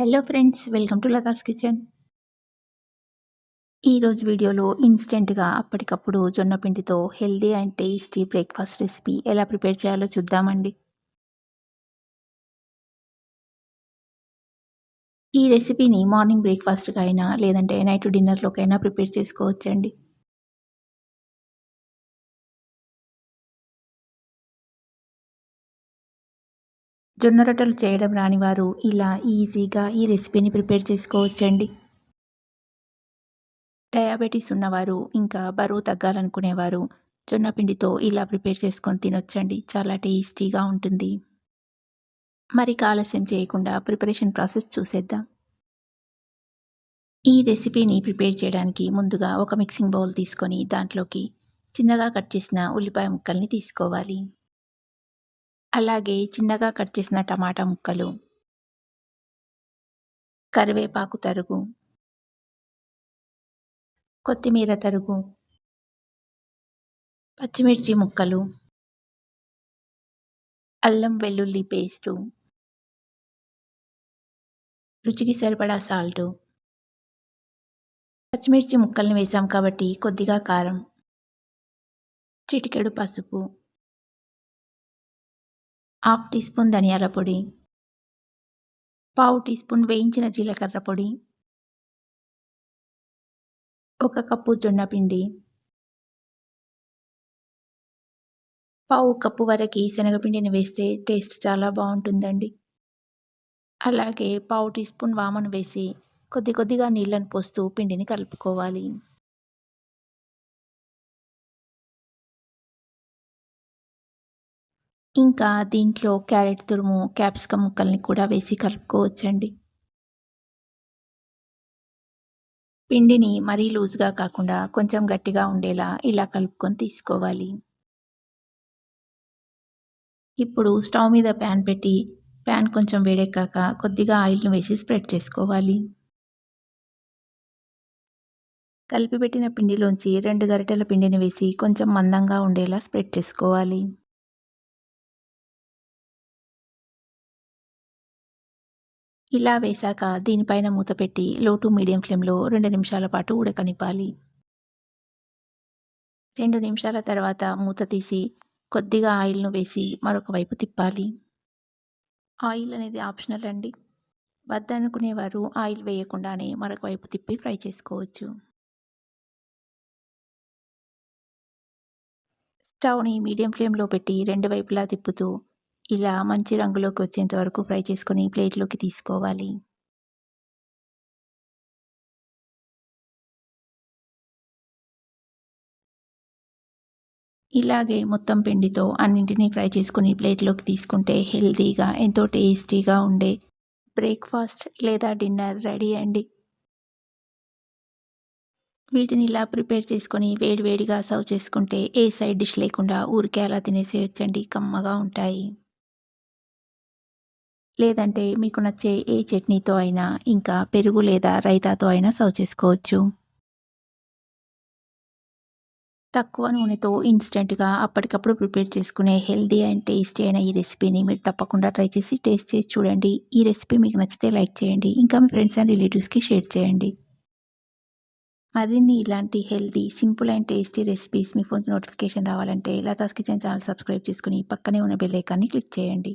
Hello friends welcome to Latha's kitchen ఈరోజు వీడియోలో ఇన్స్టెంట్గా అప్పటికప్పుడు జొన్న పిండితో healthy and tasty breakfast recipe ఎలా ప్రిపేర్ చేయాలో చూద్దామండి. ఈ రెసిపీని మార్నింగ్ బ్రేక్ఫాస్ట్కి అయినా లేదంటే నైట్ డిన్నర్లోకైనా ప్రిపేర్ చేసుకోవచ్చండి. జొన్న రొట్టెలు చేయడం రాని వారు ఇలా ఈజీగా ఈ రెసిపీని ప్రిపేర్ చేసుకోవచ్చండి. డయాబెటీస్ ఉన్నవారు ఇంకా బరువు తగ్గాలనుకునేవారు జొన్న పిండితో ఇలా ప్రిపేర్ చేసుకొని తినొచ్చండి. చాలా టేస్టీగా ఉంటుంది. మరి ఆలస్యం చేయకుండా ప్రిపరేషన్ ప్రాసెస్ చూసేద్దాం. ఈ రెసిపీని ప్రిపేర్ చేయడానికి ముందుగా ఒక మిక్సింగ్ బౌల్ తీసుకొని దాంట్లోకి చిన్నగా కట్ చేసిన ఉల్లిపాయ ముక్కల్ని తీసుకోవాలి. అలాగే చిన్నగా కట్ చేసిన టమాటా ముక్కలు కరివేపాకు తరుగు కొత్తిమీర తరుగు పచ్చిమిర్చి ముక్కలు అల్లం వెల్లుల్లి పేస్టు రుచికి సరిపడా సాల్టు. పచ్చిమిర్చి ముక్కల్ని వేసాం కాబట్టి కొద్దిగా కారం చిటికెడు పసుపు హాఫ్ టీ స్పూన్ ధనియాల పొడి పావు టీ స్పూన్ వేయించిన జీలకర్ర పొడి ఒక కప్పు జొన్న పిండి పావు కప్పు వరకు శనగపిండిని వేస్తే టేస్ట్ చాలా బాగుంటుందండి. అలాగే పావు టీ స్పూన్ వామను వేసి కొద్ది కొద్దిగా నీళ్ళను పోస్తూ పిండిని కలుపుకోవాలి. ఇంకా దీంట్లో క్యారెట్ తురుము క్యాప్సికమ్ ముక్కల్ని కూడా వేసి కలుపుకోవచ్చండి. పిండిని మరీ లూజ్గా కాకుండా కొంచెం గట్టిగా ఉండేలా ఇలా కలుపుకొని తీసుకోవాలి. ఇప్పుడు స్టవ్ మీద ప్యాన్ పెట్టి ప్యాన్ కొంచెం వేడెక్కాక కొద్దిగా ఆయిల్ను వేసి స్ప్రెడ్ చేసుకోవాలి. కలిపి పెట్టిన పిండిలోంచి రెండు గరిటెల పిండిని వేసి కొంచెం మందంగా ఉండేలా స్ప్రెడ్ చేసుకోవాలి. ఇలా వేశాక దీనిపైన మూత పెట్టి లో టు మీడియం ఫ్లేమ్లో రెండు నిమిషాల పాటు ఉడకనివ్వాలి. రెండు నిమిషాల తర్వాత మూత తీసి కొద్దిగా ఆయిల్ను వేసి మరొక వైపు తిప్పాలి. ఆయిల్ అనేది ఆప్షనల్ అండి. వద్దనుకునేవారు ఆయిల్ వేయకుండానే మరొక వైపు తిప్పి ఫ్రై చేసుకోవచ్చు. స్టవ్ని మీడియం ఫ్లేమ్లో పెట్టి రెండు వైపులా తిప్పుతూ ఇలా మంచి రంగులోకి వచ్చేంత వరకు ఫ్రై చేసుకొని ప్లేట్లోకి తీసుకోవాలి. ఇలాగే మొత్తం పిండితో అన్నింటినీ ఫ్రై చేసుకుని ప్లేట్లోకి తీసుకుంటే హెల్తీగా ఎంతో టేస్టీగా ఉండే బ్రేక్ఫాస్ట్ లేదా డిన్నర్ రెడీ అండి. వీటిని ఇలా ప్రిపేర్ చేసుకొని వేడివేడిగా సర్వ్ చేసుకుంటే ఏ సైడ్ డిష్ లేకుండా ఊరికే అలా తినేసేయచ్చండి. కమ్మగా ఉంటాయి. లేదంటే మీకు నచ్చే ఏ చట్నీతో అయినా ఇంకా పెరుగు లేదా రైతాతో అయినా సర్వ్ చేసుకోవచ్చు. తక్కువ నూనెతో ఇన్స్టెంట్గా అప్పటికప్పుడు ప్రిపేర్ చేసుకునే హెల్దీ అండ్ టేస్టీ అయిన ఈ రెసిపీని మీరు తప్పకుండా ట్రై చేసి టేస్ట్ చేసి చూడండి. ఈ రెసిపీ మీకు నచ్చితే లైక్ చేయండి ఇంకా మీ ఫ్రెండ్స్ అండ్ రిలేటివ్స్కి షేర్ చేయండి. మరిన్ని ఇలాంటి healthy simple and tasty recipes మీ ఫోన్కి నోటిఫికేషన్ రావాలంటే లతాస్ కిచెన్ ఛానల్ సబ్స్క్రైబ్ చేసుకుని పక్కనే ఉన్న బెల్ ఐకాన్ని క్లిక్ చేయండి.